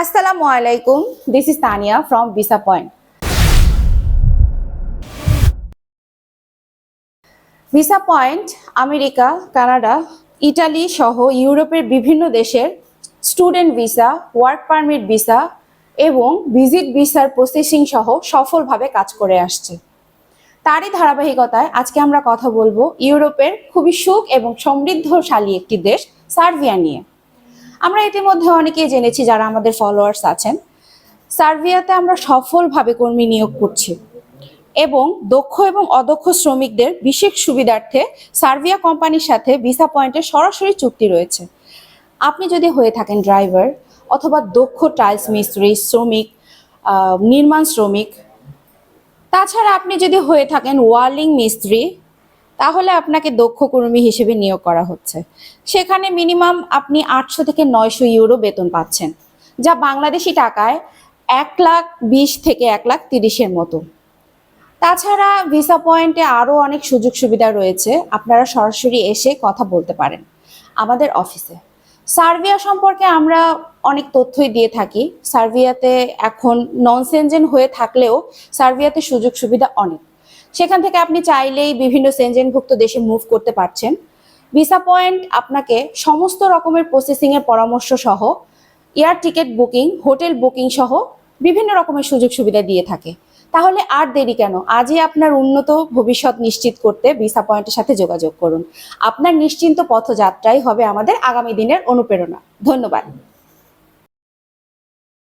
Assalamu alaikum. This is Tania from Visa Point. Visa point America Canada Italy সহ ইউরোপের বিভিন্ন দেশের student visa work permit visa এবং visit ভিসার processing সহ সফলভাবে কাজ করে আসছে তারই ধারাবাহিকতায় আজকে আমরা কথা বলব ইউরোপের খুবই সুখ এবং সমৃদ্ধশালী একটি দেশ, সার্বিয়া নিয়ে আমরা ইতিমধ্যে অনেকেই জেনেছি যারা আমাদের ফলোয়ার্স আছেন। সার্বিয়াতে আমরা সফলভাবে কর্মী নিয়োগ করছি এবং দক্ষ এবং অদক্ষ শ্রমিকদের বিশেষ সুবিধার্থে সার্বিয়া কোম্পানির সাথে ভিসা পয়েন্টের সরাসরি চুক্তি রয়েছে। আপনি যদি হয়ে থাকেন ড্রাইভার অথবা দক্ষ টাইলস মিস্ত্রি, শ্রমিক নির্মাণ শ্রমিক, তাছাড়া আপনি যদি হয়ে থাকেন ওয়ার্লিং মিস্ত্রি তাহলে আপনাকে দক্ষ কর্মী হিসেবে নিয়োগ করা হচ্ছে। সেখানে মিনিমাম আপনি আটশো থেকে নয়শো ইউরো বেতন পাচ্ছেন, যা বাংলাদেশি টাকায় এক লাখ বিশ থেকে এক লাখ তিরিশের মতো। তাছাড়া ভিসা পয়েন্টে আরও অনেক সুযোগ সুবিধা রয়েছে, আপনারা সরাসরি এসে কথা বলতে পারেন আমাদের অফিসে। সার্বিয়া সম্পর্কে আমরা অনেক তথ্যই দিয়ে থাকি। সার্বিয়াতে এখন নন সেনজেন হয়ে থাকলেও সার্বিয়াতে সুযোগ সুবিধা অনেক। সেখান থেকে আপনি চাইলেই বিভিন্ন সেনজেনভুক্ত দেশে মুভ করতে পারছেন। ভিসা পয়েন্ট আপনাকে সমস্ত রকমের প্রসেসিংয়ের পরামর্শ সহ air ticket booking hotel booking সহ বিভিন্ন রকমের সুযোগ সুবিধা দিয়ে থাকে। তাহলে আর দেরি কেন? আজই আপনার উন্নত ভবিষ্যৎ নিশ্চিত করতে ভিসা পয়েন্টের সাথে যোগাযোগ করুন। আপনার নিশ্চিন্ত পথযাত্রাই হবে আমাদের আগামী দিনের অনুপ্রেরণা। ধন্যবাদ।